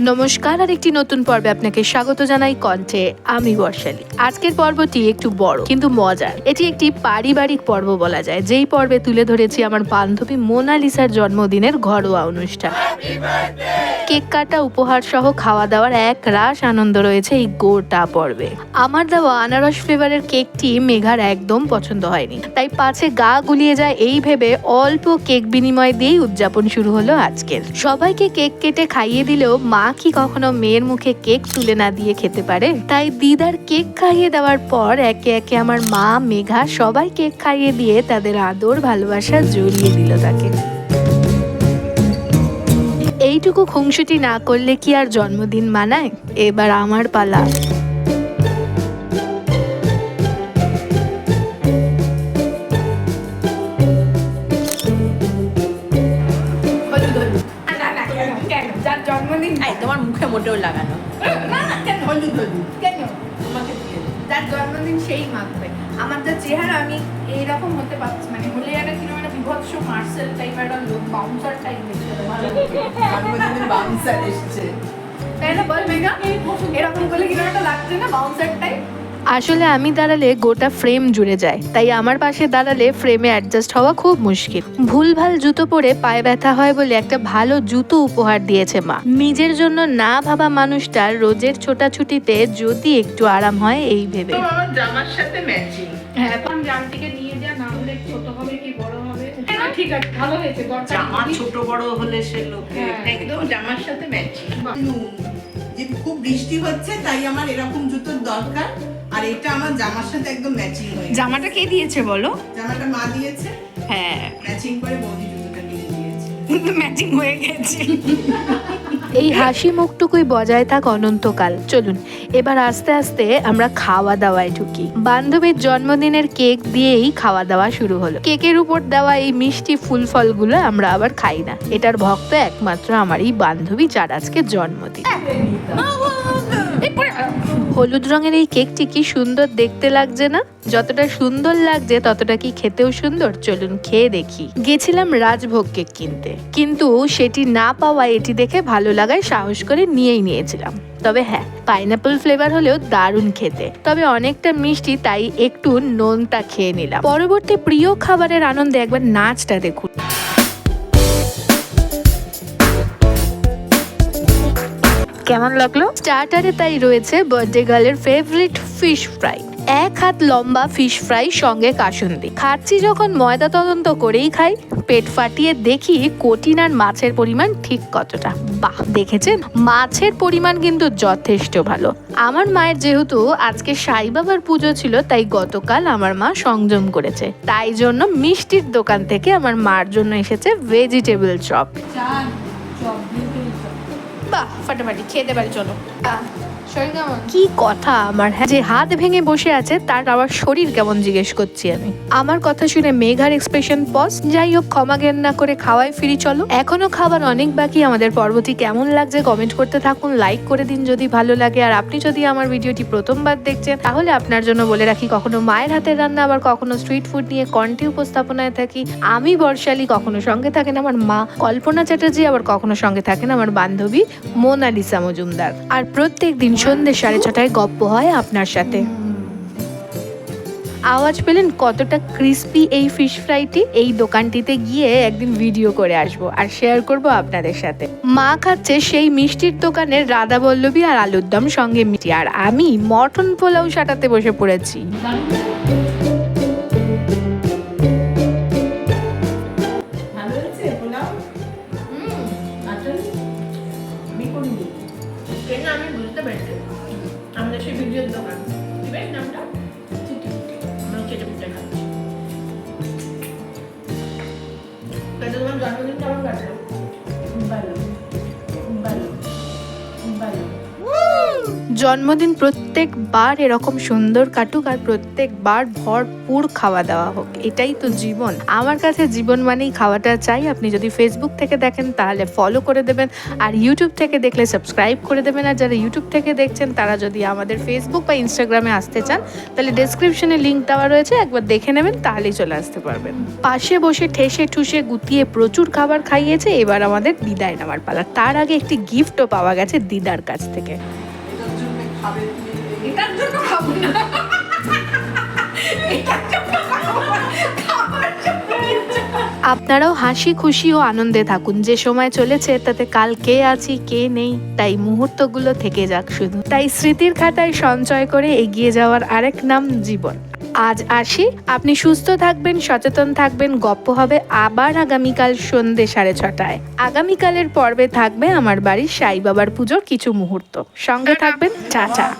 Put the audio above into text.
নমস্কার, আর একটি নতুন পর্বে আপনাকে স্বাগত জানাই কণ্ঠে। আমি বর্ষালী। আজকের পর্বটি একটু বড়, কিন্তু মজার। এটি একটি পারিবারিক পর্ব বলা যায়। যেই পর্বে তুলে ধরেছি আমার বান্ধবী মোনালিসার জন্মদিনের ঘরোয়া অনুষ্ঠান। কেক কাটা, উপহার সহ খাওয়া দাওয়ার এক রাস আনন্দ রয়েছে এই গোটা পর্বে। আমার দেওয়া আনারস ফ্লেভারের কেকটি মেঘার একদম পছন্দ হয়নি। তাই পাছে গা গুলিয়ে যায় এই ভেবে অল্প কেক বিনিময় দিয়েই উদযাপন শুরু হলো আজকের। সবাইকে কেক কেটে খাইয়ে দিলেও মা কি কখনো মেয়ের মুখে কেক তুলে না দিয়ে খেতে পারে? তাই দিদার কেক খাইয়ে দেওয়ার পর একে একে আমার মা, মেঘা সবাই কেক খাইয়ে দিয়ে তাদের আদর, ভালোবাসা জড়িয়ে দিল তাকে। এইটুকু খুংসুটি না করলে কি আর জন্মদিন মানায়? এবার আমার পালা। মোটেও লাগানো। যার জন্মদিন সেই মাপবে আমার যা চেহারা আমি এইরকম হতে পারছি মানে হলে একটা কীরকম একটা বিভৎস মার্শাল টাইপ একটা লোক বাউন্সার টাইপ দেখতে জন্মদিনে বাউন্সার এসেছে। তাই না বল মেঘা? এরকম করলে কীরকম একটা লাগছে না বাউন্সার টাইপ আসলে আমি দাঁড়ালে গোটা ফ্রেম জুড়ে যায়। তাই আমার পাশে দাঁড়ালে ফ্রেমে অ্যাডজাস্ট হওয়া খুব মুশকিল। ভুলভাল জুতো পরে পায়ে ব্যথা হয় বলে একটা ভালো জুতো উপহার দিয়েছে মা। নিজের জন্য না ভাবা মানুষটার রোজের ছোটাছুটিতে যদি একটু আরাম হয় এই ভেবে। জামার সাথে ম্যাচিং হ্যাঁ। এখন জামটিকে নিয়ে যা না হলে ছোট হবে কি বড় হবে? ঠিক আছে ভালো হয়েছে জামা ছোট বড় হলে সে লোকে হ্যাঁ। একদম জামার সাথে ম্যাচিং খুব বৃষ্টি হচ্ছে তাই আমার এরকম জুতোর দরকার। আর এটা আমার জামার সাথে একদম ম্যাচিং হয়ে জামাটা কে দিয়েছে বলো? জামাটা মা দিয়েছে। হ্যাঁ। ম্যাচিং করে বৌদি জুতোটা কিনে দিয়েছে ম্যাচিং হয়ে গেছে। এই হাসি মুখটুকুই বজায় থাক অনন্তকাল। চলুন এবার আস্তে আস্তে আমরা খাওয়া দাওয়ায় ঢুকি। বান্ধবীর জন্মদিনের কেক দিয়েই খাওয়া দাওয়া শুরু হলো। কেকের উপর দেওয়া এই মিষ্টি ফুল ফলগুলো আমরা আবার খাই না। এটার ভক্ত একমাত্র আমার এই বান্ধবী যার আজকে জন্মদিন। হলুদ রঙের এই কেকটি কি সুন্দর দেখতে লাগছে না? যতটা সুন্দর লাগছে, ততটা কি খেতেও সুন্দর? চলুন খেয়ে দেখি। গেছিলাম রাজভোগ কেক কিনতে। কিন্তু সেটি না পাওয়া এটি দেখে ভালো লাগায় সাহস করে নিয়েই নিয়েছিলাম। তবে হ্যাঁ পাইনাপল ফ্লেভার হলেও দারুণ খেতে। তবে অনেকটা মিষ্টি, তাই একটু নোনতা খেয়ে নিলাম। পরবর্তী প্রিয় খাবারের আনন্দে একবার নাচটা দেখুন। কেমন লাগল? স্টার্টারে তাই রয়েছে বার্থডে গার্লের ফেভারিট ফিশ ফ্রাই এক হাত লম্বা ফিশ ফ্রাই সঙ্গে কাসুন্দি। খাচ্ছি যখন ময়দা তদন্ত করেই খাই পেট ফাটিয়ে দেখি কঠিন আর মাছের পরিমাণ ঠিক কতটা। বাহ দেখেছেন? মাছের পরিমাণ কিন্তু যথেষ্ট ভালো। আমার মায়ের যেহেতু আজকে সাই বাবার পুজো ছিল তাই গতকাল আমার মা সংযম করেছে। তাই জন্য মিষ্টির দোকান থেকে আমার মার জন্য এসেছে ভেজিটেবল চপ বাহ ফাটাফাটি খেতে পারি চলো আহ, কি কথা আমার হ্যাঁ যে হাত ভেঙে বসে আছে, তার আবার শরীর কেমন জিজ্ঞেস করছি আমি। আমার কথা শুনে মেঘার এক্সপ্রেশন পজ যাই হোক, ক্ষমা জ্ঞান না করে খাওয়াই ফিরি, চলো। এখনও খাবার অনেক বাকি, আমাদের পর্বটি কেমন লাগছে কমেন্ট করতে থাকুন লাইক করে দিন যদি ভালো লাগে, আর আপনি যদি আমার ভিডিওটি প্রথমবার দেখছেন, তাহলে আপনার জন্য বলে রাখি, কখনো মায়ের হাতের রান্না, আবার কখনো স্ট্রিট ফুড নিয়ে কন্টি উপস্থাপনায় থাকি। আমি বর্ষালী, কখনো সঙ্গে থাকেন আমার মা, কল্পনা চ্যাটার্জি, আবার কখনো সঙ্গে থাকেন আমার বান্ধবী, মোনালিসা মজুমদার। আর প্রত্যেক দিন সন্ধ্যে সাড়ে ছটায় গপ্প হয় আপনার সাথে। আওয়াজ পেলেন কতটা ক্রিস্পি এই ফিশ ফ্রাইটি এই দোকানটিতে গিয়ে একদিন ভিডিও করে আসব আর শেয়ার করব আপনাদের সাথে। মা খাচ্ছে সেই মিষ্টির দোকানের রাধা বল্লভী আর আলুর দম সঙ্গে মিটি আর আমি মটন পোলাও সাটাতে বসে পড়েছি। আমাদের সেই ভিডিওর জন্মদিন প্রত্যেকবার এরকম সুন্দর কাটুক আর প্রত্যেকবার ভরপুর খাওয়া দাওয়া হোক। এটাই তো জীবন। আমার কাছে জীবন মানেই খাওয়াটা চাই। আপনি যদি ফেসবুক থেকে দেখেন, তাহলে ফলো করে দেবেন। আর ইউটিউব থেকে দেখলে সাবস্ক্রাইব করে দেবেন। আর যারা ইউটিউব থেকে দেখছেন, তারা যদি আমাদের ফেসবুক বা ইনস্টাগ্রামে আসতে চান, তাহলে ডেসক্রিপশনে লিঙ্ক দেওয়া রয়েছে। একবার দেখে নেবেন, তাহলেই চলে আসতে পারবেন। পাশে বসে ঠেসে ঠুসে গুতিয়ে প্রচুর খাবার খাইয়েছে। এবার আমাদের বিদায় নেওয়ার পালা। তার আগে একটি গিফটও পাওয়া গেছে দিদার কাছ থেকে। এটার জন্য খাব না। আপনারাও হাসি খুশি ও আনন্দে থাকুন। যে সময় চলেছে, তাতে কাল কে আছি, কে নেই, তাই মুহূর্তগুলো থেকে যাক শুধু। তাই স্মৃতির খাতায় সঞ্চয় করে এগিয়ে যাওয়ার আরেক নাম জীবন। আজ আসি। আপনি সুস্থ থাকবেন, সচেতন থাকবেন। গপ্প হবে আবার আগামীকাল সন্ধে সাড়ে ছটায়। আগামীকালের পর্বে থাকবে আমার বাড়ির সাই বাবার পুজোর কিছু মুহূর্ত। সঙ্গে থাকবেন চাচা।